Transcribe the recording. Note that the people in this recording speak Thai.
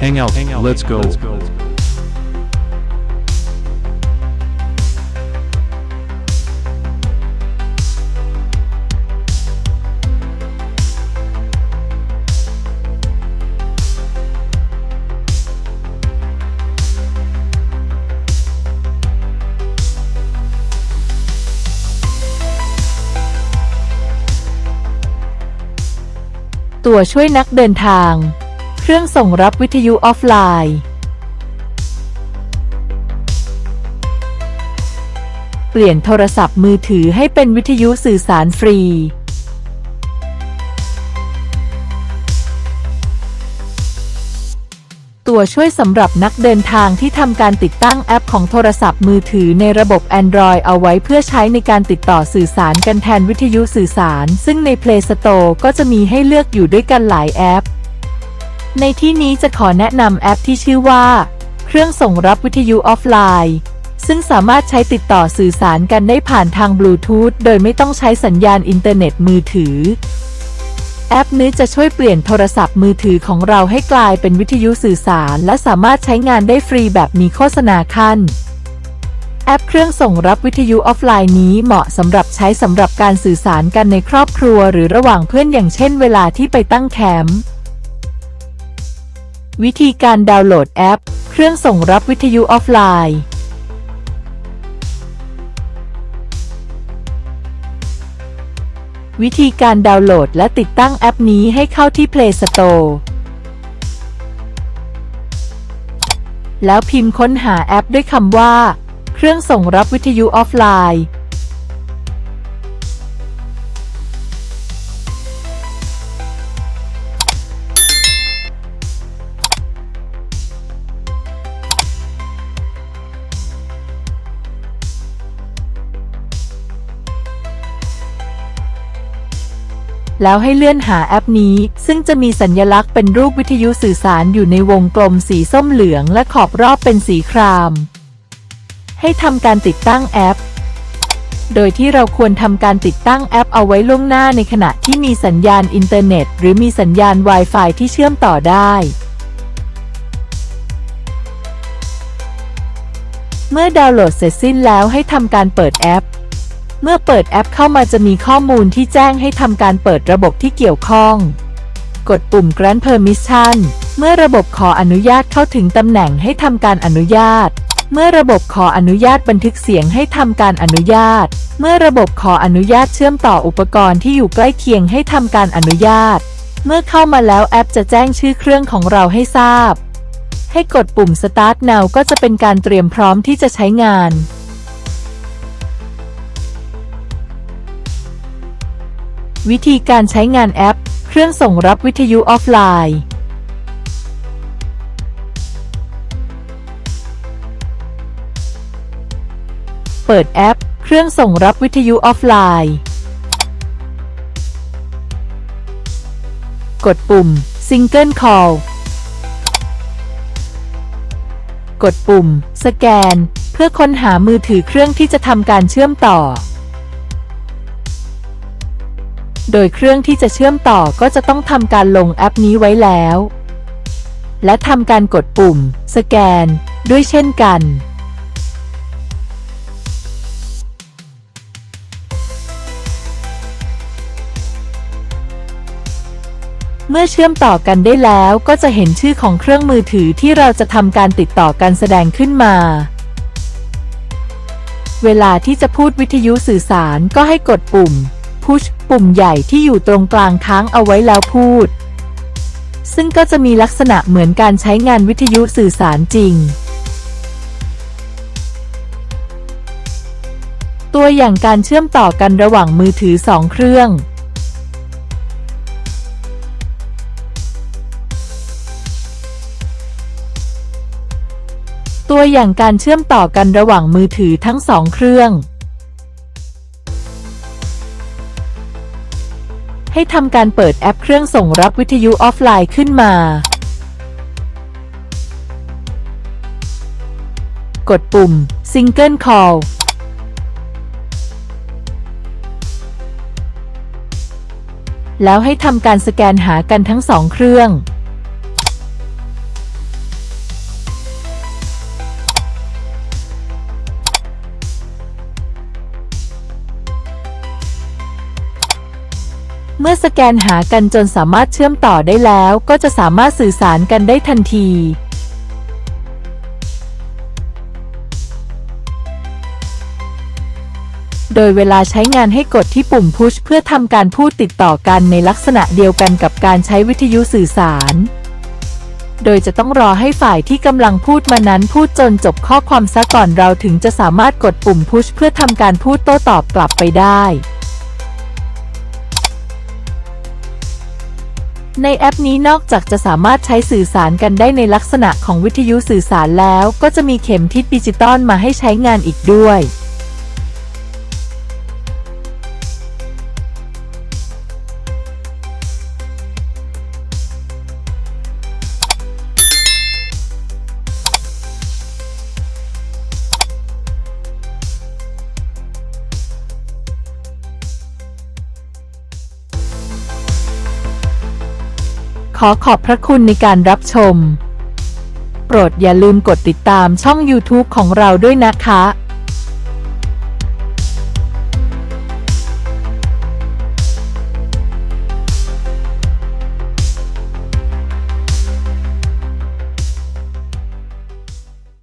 Hang out. Hang out. Let's go. Let's go. ตัวช่วยนักเดินทาง เครื่องส่งรับวิทยุออฟไลน์ เปลี่ยนโทรศัพท์มือถือให้เป็นวิทยุสื่อสารฟรี ตัวช่วยสำหรับนักเดินทางที่ทำการติดตั้งแอปของโทรศัพท์มือถือในระบบ Android เอาไว้เพื่อใช้ในการติดต่อสื่อสารกันแทนวิทยุสื่อสาร ซึ่งใน Play Store ก็จะมีให้เลือกอยู่ด้วยกันหลายแอป ในที่นี้จะขอแนะนำแอปที่ชื่อว่า เครื่องส่งรับวิทยุออฟไลน์ ซึ่งสามารถใช้ติดต่อสื่อสารกันได้ผ่านทางบลูทูธโดยไม่ต้องใช้สัญญาณอินเทอร์เน็ตมือถือ แอปนี้จะช่วยเปลี่ยนโทรศัพท์มือถือของเราให้กลายเป็นวิทยุสื่อสาร และสามารถใช้งานได้ฟรีแบบมีโฆษณาขั้นแอปเครื่องส่งรับวิทยุออฟไลน์นี้เหมาะสำหรับใช้สำหรับการสื่อสารกันในครอบครัว หรือระหว่างเพื่อนอย่างเช่นเวลาที่ไปตั้งแคมป์ วิธีการดาวน์โหลดแอป เครื่องส่งรับวิทยุออฟไลน์ วิธีการดาวน์โหลดและติดตั้งแอปนี้ให้เข้าที่ Play Store แล้วพิมพ์ค้นหาแอปด้วยคำว่า เครื่องส่งรับวิทยุออฟไลน์ แล้วให้เลื่อนหาแอปนี้ ซึ่งจะมีสัญลักษณ์เป็นรูปวิทยุสื่อสารอยู่ในวงกลมสีส้มเหลืองและขอบรอบเป็นสีคราม ให้ทำการติดตั้งแอป โดยที่เราควรทำการติดตั้งแอปเอาไว้ล่วงหน้าในขณะที่มีสัญญาณอินเทอร์เน็ต หรือมีสัญญาณ Wi-Fi ที่เชื่อมต่อได้เมื่อดาวน์โหลดเสร็จสิ้นแล้วให้ทำการเปิดแอป เมื่อเปิดแอปเข้ามาจะมีข้อมูลที่แจ้งให้ทำการเปิดระบบที่เกี่ยวข้อง กดปุ่ม Grant Permission เมื่อระบบขออนุญาตเข้าถึงตำแหน่งให้ทำการอนุญาต เมื่อระบบขออนุญาตบันทึกเสียงให้ทำการอนุญาต เมื่อระบบขออนุญาตเชื่อมต่ออุปกรณ์ที่อยู่ใกล้เคียงให้ทำการอนุญาต เมื่อเข้ามาแล้วแอปจะแจ้งชื่อเครื่องของเราให้ทราบ ให้กดปุ่ม Start Now ก็จะเป็นการเตรียมพร้อมที่จะใช้งาน วิธีการใช้งานแอป เครื่องส่งรับวิทยุออฟไลน์ เปิดแอป เครื่องส่งรับวิทยุออฟไลน์ กดปุ่ม Single Call กดปุ่ม สแกน เพื่อค้นหามือถือเครื่องที่จะทำการเชื่อมต่อ โดยเครื่องที่จะเชื่อมต่อก็จะต้องทำการลงแอปนี้ไว้แล้ว และทำการกดปุ่ม สแกน ด้วยเช่นกันเมื่อเชื่อมต่อกันได้แล้วก็จะเห็นชื่อของเครื่องมือถือที่เราจะทำการติดต่อกันแสดงขึ้นมา เวลาที่จะพูดวิทยุสื่อสารก็ให้กดปุ่ม Push ปุ่มใหญ่ที่อยู่ตรงกลางค้างเอาไว้แล้วพูด ซึ่งก็จะมีลักษณะเหมือนการใช้งานวิทยุสื่อสารจริง ตัวอย่างการเชื่อมต่อกันระหว่างมือถือสองเครื่องตัวอย่างการเชื่อมต่อกันระหว่างมือถือทั้งสองเครื่อง ให้ทำการเปิดแอปเครื่องส่งรับวิทยุออฟไลน์ขึ้นมา กดปุ่ม Single Call แล้วให้ทำการสแกนหากันทั้งสองเครื่อง เมื่อสแกนหากันจนสามารถเชื่อมต่อได้แล้ว ก็จะสามารถสื่อสารกันได้ทันที โดยเวลาใช้งานให้กดที่ปุ่ม push เพื่อทำการพูดติดต่อกันในลักษณะเดียวกันกับการใช้วิทยุสื่อสาร โดยจะต้องรอให้ฝ่ายที่กำลังพูดมานั้นพูดจนจบข้อความซะก่อนเราถึงจะสามารถกดปุ่ม push เพื่อทำการพูดโต้ตอบกลับไปได้ ในแอปนี้นอกจากจะสามารถใช้สื่อสารกันได้ในลักษณะของวิทยุสื่อสารแล้ว ก็จะมีเข็มทิศดิจิตอลมาให้ใช้งานอีกด้วย อขอบพระคุณในการรับชม โปรดอย่าลืมกดติดตามช่อง YouTube ของเราด้วยนะคะ